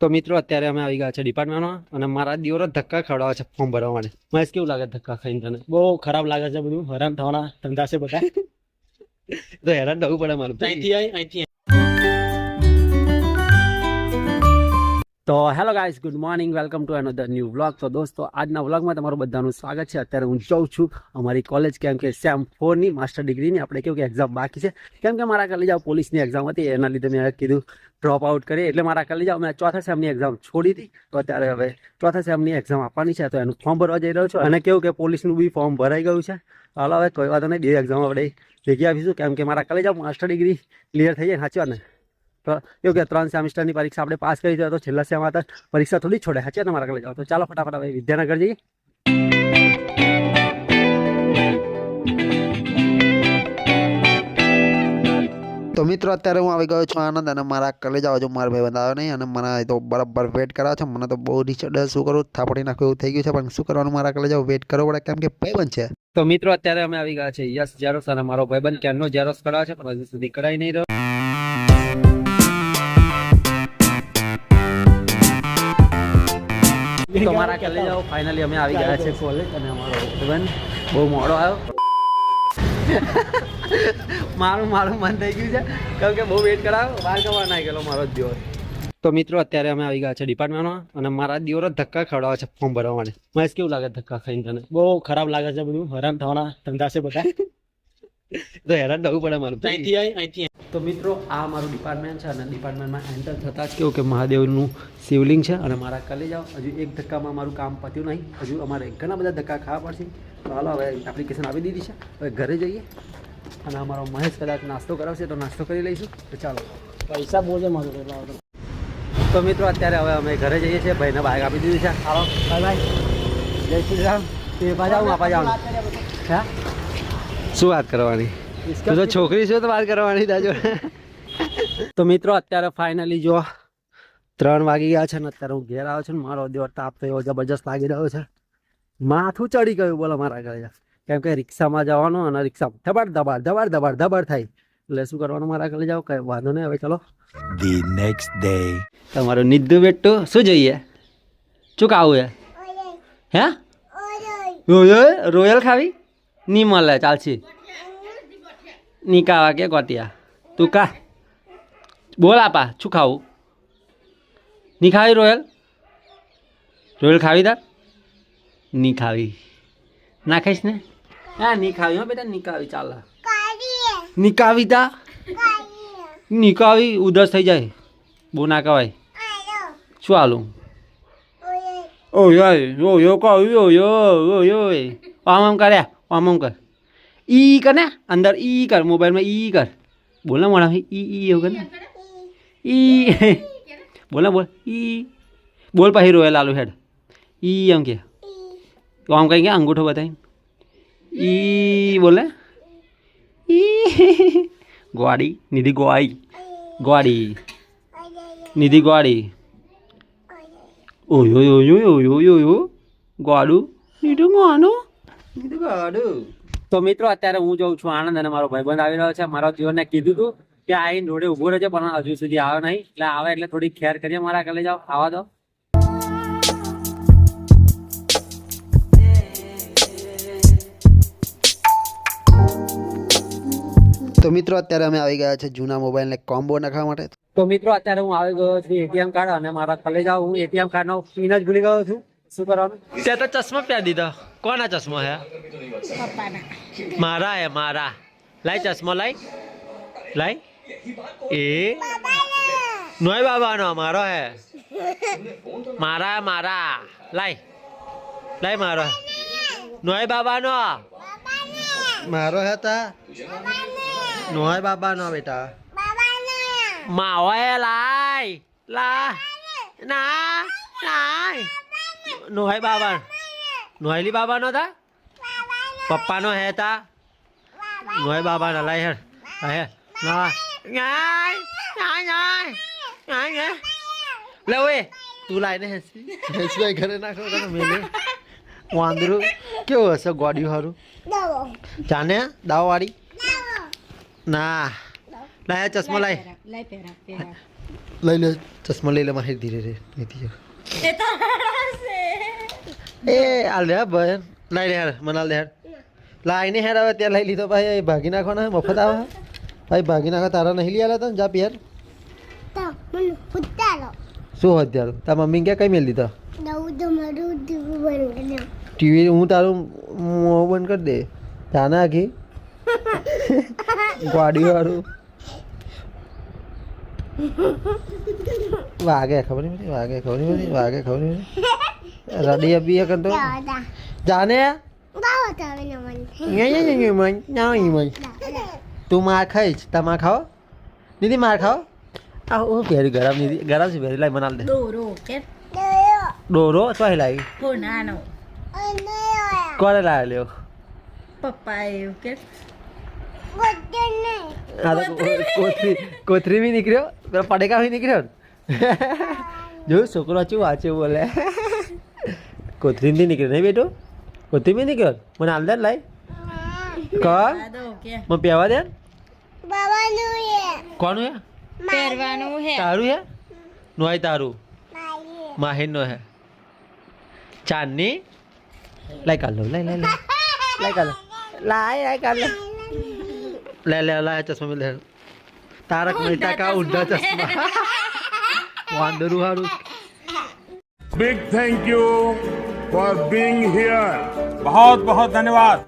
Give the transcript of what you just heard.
તો મિત્રો અત્યારે અમે આવી ગયા છે ડિપાર્ટમેન્ટમાં અને મારા દિવસ ધક્કા ખવડાવે છે ફોર્મ ભરવા માટે. મહેશ કેવું લાગે ધક્કા ખાઈને તને? બહુ ખરાબ લાગે છે બધું. હેરાન થવાના ધંધા છે બધા. તો હેરાન થવું પડે મારું. અહીંથી અહીંથી તો hello guys good morning welcome to another new vlog તો દોસ્તો, આજના વ્લોગમાં તમારું બધાનું સ્વાગત છે. અત્યારે હું જાઉં છું અમારી કોલેજ કેમ કે સેમ ફોરની માસ્ટર ડિગ્રીની આપણે કેવું કે એક્ઝામ બાકી છે. કેમ કે મારા કાલે જાવ પોલીસની એક્ઝામ હતી, એના લીધે મેં કીધું ડ્રોપ આઉટ કરી એટલે મારા કાલે જાવ મેં ચોથા સેમની એક્ઝામ છોડી હતી. તો અત્યારે હવે ચોથા સેમની એક્ઝામ આપવાની છે. તો એનું ફોર્મ ભરવા જઈ રહ્યો છું. અને કેવું કે પોલીસનું બી ફોર્મ ભરાઈ ગયું છે. હાલો, હવે કોઈ વાંધો નહીં, બે એક્ઝામ આપણે ભેગી આપીશું. કેમ કે મારા કાલે જાવ માસ્ટર ડિગ્રી ક્લિયર થઈ જાય. સાચી વાત ને? એવું કે ત્રણ સેમિસ્ટરની પરીક્ષા આપણે પાસ કરી તો છેલ્લા સેમાં હતા પરીક્ષા થોડી છોડે સાચી તમારા આગળ મારા કાલે તો ચાલો ફટાફટ હવે વિદ્યાનગર જઈએ. તો મિત્રો અત્યારે હું આવી ગયો છું આનંદ અને મારા કલેજ આવજો મારા ભાઈ બંધ નહીં અને મને તો બરાબર વેટ કરાવે છે. મને તો બહુ રિચર્ડ શું કરું થાપડી નાખું એવું થઈ ગયું છે પણ શું કરવાનું મારા કલેજ? વેટ કરવો પડે કેમ કે ભાઈ છે. તો મિત્રો અત્યારે અમે આવી ગયા છે યસ જેરોસ અને મારો ભાઈબંધ ક્યારનો જેરોસ કરાવે છે પણ હજુ સુધી કરાઈ નહીં રહ્યો. તો મારા કાલે જાઓ. ફાઇનલી અમે આવી ગયા છે કોલેજ અને અમારો ભાઈબંધ બહુ મોડો આવ્યો. મારું મારું મન થઈ ગયું છે. કેમ કે બહુ વેટ કરાવ્યો બહાર કવા ના ગયેલો મારો જ દિવસ. તો મિત્રો અત્યારે અમે આવી ગયા છે ડિપાર્ટમેન્ટમાં અને મારા દિયોરો ધક્કા ખવડાવે છે ફોર્મ ભરવા માટે મહેશ કેવું લાગે ધક્કા ખાઈને તને? બહુ ખરાબ લાગે છે બધું. હેરાન થવાના ધંધા છે બધા. તો હેરાન થવું પડે મારું. અહીંથી અહીંથી તો મિત્રો આ મારું ડિપાર્ટમેન્ટ છે અને ડિપાર્ટમેન્ટમાં એન્ટર થતાં જ કેવું કે મહાદેવનું શિવલિંગ છે અને મારા કલે જાઓ હજુ એક ધક્કામાં મારું કામ પત્યું નહીં. હજુ અમારે ઘણા બધા ધક્કા ખાવા પડશે. તો હાલો હવે એપ્લિકેશન આપી દીધી છે. હવે ઘરે જઈએ અને અમારો મહેશ કદાચ નાસ્તો કરાવશે તો નાસ્તો કરી લઈશું. તો ચાલો. પૈસા બહુ છે મારું તો. મિત્રો અત્યારે હવે અમે ઘરે જઈએ છીએ. ભાઈને બાઇક આપી દીધી છે. હાલો. Bye bye. જય શ્રી રામ. તે પાછા હું આપા જાઉં હા? શું વાત કરવાની? તું તો છોકરી છો તો વાત કરવાની તાજો તો મિત્રો અત્યારે ફાઇનલી જો ત્રણ વાગી ગયા છે ને અત્યારે હું ઘેર આવ્યો છું ને મારો દેવર તાપ તો એવો જબરજસ્ત લાગી રહ્યો છે. માથું ચડી ગયું બોલો મારા ઘરે. કેમ કે રિક્ષામાં જવાનું અને રિક્ષા ધબાડ દબાડ ધબાડ ધબાડ ધબાડ થાય. એટલે શું કરવાનું મારા ઘરે? જાવ કઈ વાંધો નહીં હવે ચલો. ધી નેક્સ્ટ ડે તમારું નિદ્ધુ બેટું શું જોઈએ? શું ખાવું હે? હે રોયલ? રોયલ ખાવી? નહીં મળે ચાલશે. ની કાવા કે ગોતિયા તું કા બોલ આપા શું ખાવું ની ખાવી રોયલ રોયલ ખાવી તારની ખાવી ના ખાઈશ ને હા ની ખાવી હો બેટા નિકાવી ચાલે નિકાવી તા નિકાવી ઉધરસ થઈ જાય બહુ ના કહેવાય શું હાલું ઓ યો યો યો કહો યો યો યો યો આમ આમ કર્યા આમ આમ કર ઈ કર ને, અંદર ઈ કર મોબાઈલમાં ઈ કર. બોલ ને મોડા, ઈ ઈ એવું કર ને. ઈ, બોલ ને, બોલ. ઈ, બોલ પછી રોયલ લાલુ હેડ. ઈ એમ કે. તો આમ કઈ કે અંગૂઠો બતાવી ઈ, બોલે ઈ ગોડી નિધિ ગોઈ ગોડી નિધિ ગોડી ઓયો, ઓય ઓય ઓય ગોડું નીધું ગોડું નીધું ગોડું તો મિત્રો અત્યારે હું જઉં છું આનંદ અને મારો ભાઈબંધ આવી રહ્યો છે. મારા જીવનને કીધું હતું કે આઈને જોડે ઊભો રહેજો પણ હજુ સુધી આવ્યો નહીં. એટલે આવે એટલે થોડી ખેર કરીએ મારા ઘરે જાઓ. આવા દો. તો મિત્રો અત્યારે અમે આવી ગયા છે જૂના મોબાઈલને કોમ્બો નાખવા માટે. તો મિત્રો અત્યારે હું આવી ગયો છું એટીએમ કાર્ડ અને મારા કલે જાઉં હું એટીએમ કાર્ડ નો પિન જ ભૂલી ગયો છું. શું કરવાનું? તે તો ચશ્મા પહેરી દીધો. કોના ચશ્મા હે મારા હે મારા લાઈ ચશ્મા લાઈ લાઈ એ નોય બાબાનો મારો હે મારા હે મારા લાઈ લાઈ મારો નોય બાબાનો મારો હતા નોય બાબાનો બેટા માવો હે લાઈ લા ના લાઈ નોય બાબા નોયલી બાબાનો તા પપ્પાનો હે તા નોય બાબાનો લાઈ હેડ હે ના. નાય નાય નાય નાય લે ઓય તું લાઈને હેસી. હસવાઈ ઘરે નાખો તમે મેલે. વાંદરું કેવું હશે ગોડિયું હારું? જાને દાવ. વાળી ના. લાય ચશ્મા લાય. લઈ લે ચશ્મા લઈ લે મારે ધીરે રે નીતિ જો. એ હાલ રે ભાઈ. લઈ લે હેર મને હાલ દે હેર લાઈ હેડ હવે ત્યાં લઈ લીધો ભાઈ. ભાગી નાખવાના મફત આવે. ભાઈ ભાગી નાખો તારા નહીં લઈ આલે તને જા પિયર. શું હોત ત્યારે તારા મમ્મી ક્યાં કઈ મેળ દીધો? ટીવી હું તારું મોં બંધ કરી દે. તાના આખી ગાડી વાળું વાગે ખબર નહીં વાગે ખબર નહીં વાગે ખબર નહીં પડી રડી અબી એ કરતો જાને યે યે યે યે મન ના ઈ મન તું માર ખાઈશ તમાર ખાઓ દીદી માર ખાઓ આ ઓ ભેરી ગરમ દીદી ગરમ છે ભેરી લાઈ બનાલ દે દોરો કે ડોરો તો લાવી ફોનાનો કોને લાવ્યો લ્યો પપ્પા એવું કે કો- કોથરી કોથરી બી નીકળ્યો પેલો પડેકા બી નીકળ્યો જોયું છોકરો ચું વાંચે બોલે કોથરી બી નીકળ્યો નહીં બેટો? કોથરી બી નીકળ્યો મને હાલ દે ને લાઈ. કર દો કે? મને પહેવા દે. કોનું હે? પહેરવાનું હે? તારું હે નોય તારું. માહિર નો હે. ચાંદની? લાય કાઢ લો લાય લાય લાઈ. કાઢ લો. લાઈ લાઈ કાઢ લો. લે લે લાય ચશ્મા લે તારક મહેતા કા ઉલ્ટા ચશ્મા. વાંદરું હારું. Big thank you. for being here बहुत बहुत धन्यवाद